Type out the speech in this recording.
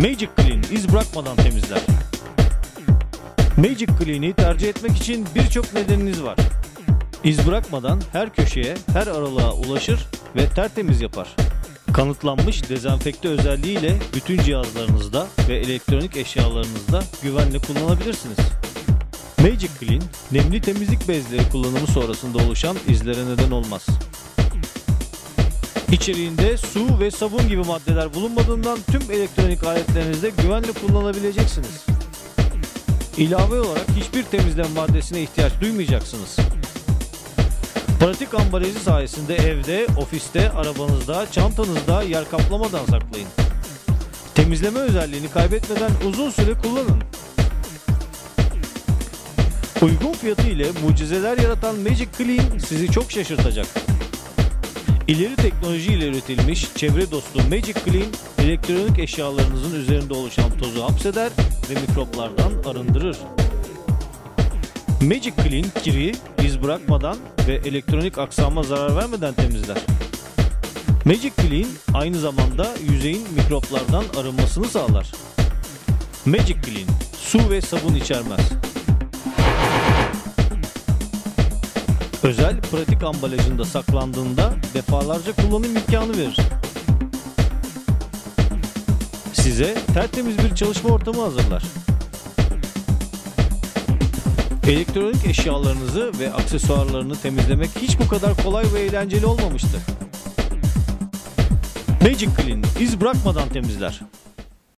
Magic Clean iz bırakmadan temizler. Magic Clean'i tercih etmek için birçok nedeniniz var. İz bırakmadan her köşeye, her aralığa ulaşır ve tertemiz yapar. Kanıtlanmış dezenfekte özelliğiyle bütün cihazlarınızda ve elektronik eşyalarınızda güvenle kullanabilirsiniz. Magic Clean, nemli temizlik bezleri kullanımı sonrasında oluşan izlere neden olmaz. İçeriğinde su ve sabun gibi maddeler bulunmadığından tüm elektronik aletlerinizde güvenle kullanabileceksiniz. İlave olarak hiçbir temizleme maddesine ihtiyaç duymayacaksınız. Pratik ambalajı sayesinde evde, ofiste, arabanızda, çantanızda yer kaplamadan saklayın. Temizleme özelliğini kaybetmeden uzun süre kullanın. Uygun fiyatı ile mucizeler yaratan Magic Clean sizi çok şaşırtacak. İleri teknoloji ile üretilmiş çevre dostu Magic Clean elektronik eşyalarınızın üzerinde oluşan tozu hapseder ve mikroplardan arındırır. Magic Clean kiri, iz bırakmadan ve elektronik aksama zarar vermeden temizler. Magic Clean aynı zamanda yüzeyin mikroplardan arınmasını sağlar. Magic Clean su ve sabun içermez. Özel pratik ambalajında saklandığında defalarca kullanım imkanı verir. Size tertemiz bir çalışma ortamı hazırlar. Elektronik eşyalarınızı ve aksesuarlarını temizlemek hiç bu kadar kolay ve eğlenceli olmamıştı. Magic Clean iz bırakmadan temizler.